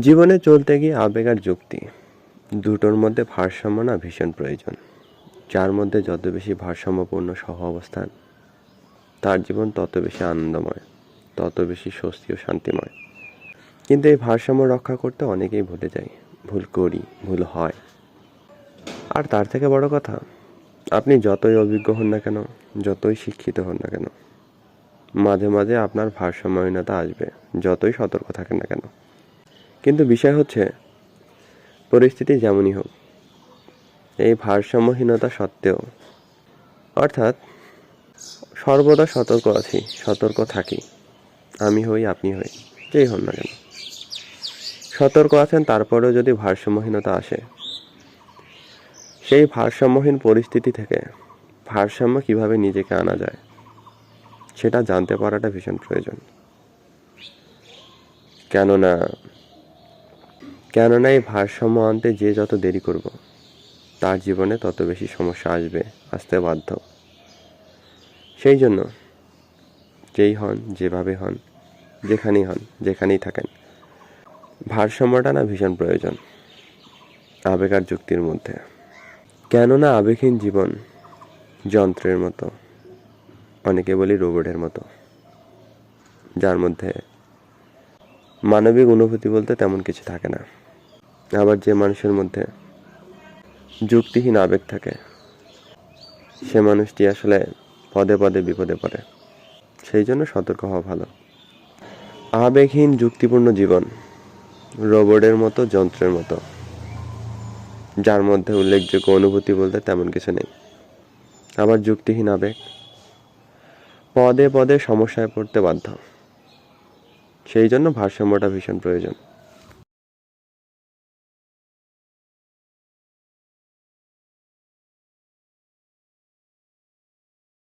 জীবনে চলতে গিয়ে আবেগ আর যুক্তি, দুটোর মধ্যে ভারসাম্য না ভীষণ প্রয়োজন। যার মধ্যে যত বেশি ভারসাম্যপূর্ণ সহ অবস্থান, তার জীবন তত বেশি আনন্দময়, তত বেশি স্বস্তি ও শান্তিময়। কিন্তু এই ভারসাম্য রক্ষা করতে অনেকেই ভুলে যায়। ভুল করি, ভুল হয়। আর তার থেকে বড় কথা, আপনি যতই অভিজ্ঞ হন না কেন, যতই শিক্ষিত হন না কেন, মাঝে মাঝে আপনার ভারসাম্যহীনতা আসবে, যতই সতর্ক থাকেন না কেন। কিন্তু বিষয় হচ্ছে, পরিস্থিতি যেমনই হোক, এই ভারসাম্যহীনতা সত্ত্বেও, অর্থাৎ সর্বদা সতর্ক আছি, সতর্ক থাকি। আমি হই, আপনি হই, যেই হন না কেন। সতর্ক আছেন, তারপরেও যদি ভারসাম্যহীনতা আসে, সেই ভারসাম্যহীন পরিস্থিতি থেকে ভারসাম্য কীভাবে নিজেকে আনা যায়, সেটা জানতে পারাটা ভীষণ প্রয়োজন। কেননা কেননা এই ভারসাম্য আনতে যে যত দেরি করব, তার জীবনে তত বেশি সমস্যা আসবে, আসতে বাধ্য। সেই জন্য যেই হন, যেভাবে হন, যেখানেই হন, যেখানেই থাকেন, ভারসাম্যটা না ভীষণ প্রয়োজন আবেগ আর যুক্তির মধ্যে। কেননা আবেগহীন জীবন যন্ত্রের মতো, অনেকে বলি রোবটের মতো, যার মধ্যে মানবিক অনুভূতি বলতে তেমন কিছু থাকে না। আবার যে মানুষের মধ্যে যুক্তিহীন আবেগ থাকে, সে মানুষটি আসলে পদে পদে বিপদে পড়ে। সেই জন্য সতর্ক হওয়া ভালো। আবেগহীন, যুক্তিপূর্ণ জীবন রোবটের মতো, যন্ত্রের মতো। যার মধ্যে উল্লেখযোগ্য অনুভূতি বলতে তেমন কিছু নেই। আবার যুক্তিহীন আবেগ পদে পদে সমস্যায় পড়তে বাধ্য। সেই জন্য ভারসাম্যটা ভীষণ প্রয়োজন।